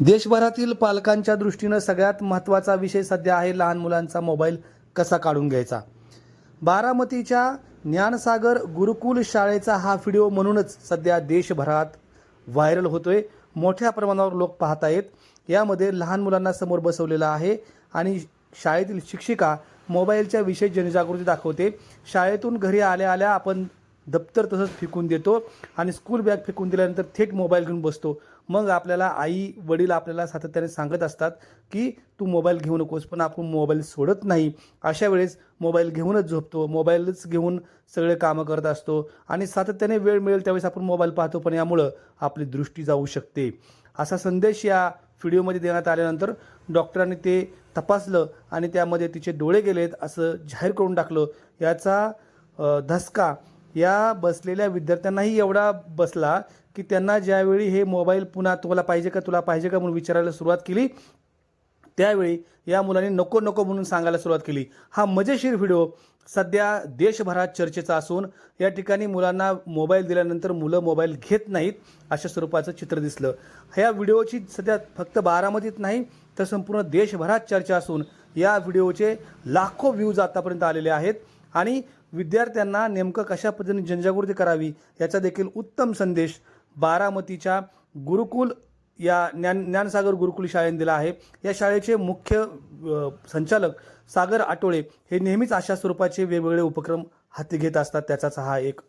देशभरातील पालकांच्या दृष्टीनं सगळ्यात महत्त्वाचा विषय सध्या आहे लहान मुलांचा मोबाईल कसा काढून घ्यायचा. बारामतीच्या ज्ञानसागर गुरुकुल शाळेचा हा व्हिडिओ म्हणूनच सध्या देशभरात व्हायरल होतोय. मोठ्या प्रमाणावर लोक पाहत आहेत. यामध्ये लहान मुलांना समोर बसवलेला आहे आणि शाळेतील शिक्षिका मोबाईलच्या विषय जनजागृती दाखवते. शाळेतून घरी आल्या आल्या आपण दप्तर तसंच फेकून देतो आणि स्कूल बॅग फेकून दिल्यानंतर थेट मोबाईल घेऊन बसतो. मग आपल्याला आई वडील आपल्याला सातत्याने सांगत असतात की तू मोबाईल घेऊ नकोस पण आपण मोबाईल सोडत नाही. अशा वेळेस मोबाईल घेऊनच झोपतो. मोबाईलच घेऊन सगळे कामं करत असतो आणि सातत्याने वेळ मिळेल त्यावेळेस आपण मोबाईल पाहतो पण यामुळं आपली दृष्टी जाऊ शकते. असा संदेश या व्हिडिओमध्ये देण्यात आल्यानंतर डॉक्टरांनी ते तपासलं आणि त्यामध्ये तिचे डोळे गेलेत असं जाहीर करून टाकलं. याचा धसका या बसलेल्या विद्यार्थ्यांनाही एवढा बसला की त्यांना ज्यावेळी हे मोबाईल पुन्हा तुला पाहिजे का तुला पाहिजे का म्हणून विचारायला सुरुवात केली त्यावेळी या मुलांनी नको नको म्हणून सांगायला सुरुवात केली. हा मजेशीर व्हिडिओ सध्या देशभरात चर्चेचा असून या ठिकाणी मुलांना मोबाईल दिल्यानंतर मुलं मोबाईल घेत नाहीत अशा स्वरूपाचं चित्र दिसलं. ह्या व्हिडिओची सध्या फक्त बारामतीत नाही तर संपूर्ण देशभरात चर्चा असून या व्हिडिओचे लाखो व्ह्यूज आतापर्यंत आलेले आहेत. आणि विद्यार्थ्यांना नेमकं कशा पद्धतीने जनजागृती करावी याचा देखील उत्तम संदेश बारामतीच्या गुरुकुल या ज्ञान ज्ञानसागर गुरुकुल शाळेने दिला आहे. या शाळेचे मुख्य संचालक सागर आटोळे हे नेहमीच अशा स्वरूपाचे वेगवेगळे उपक्रम हाती घेत असतात. त्याचाच हा एक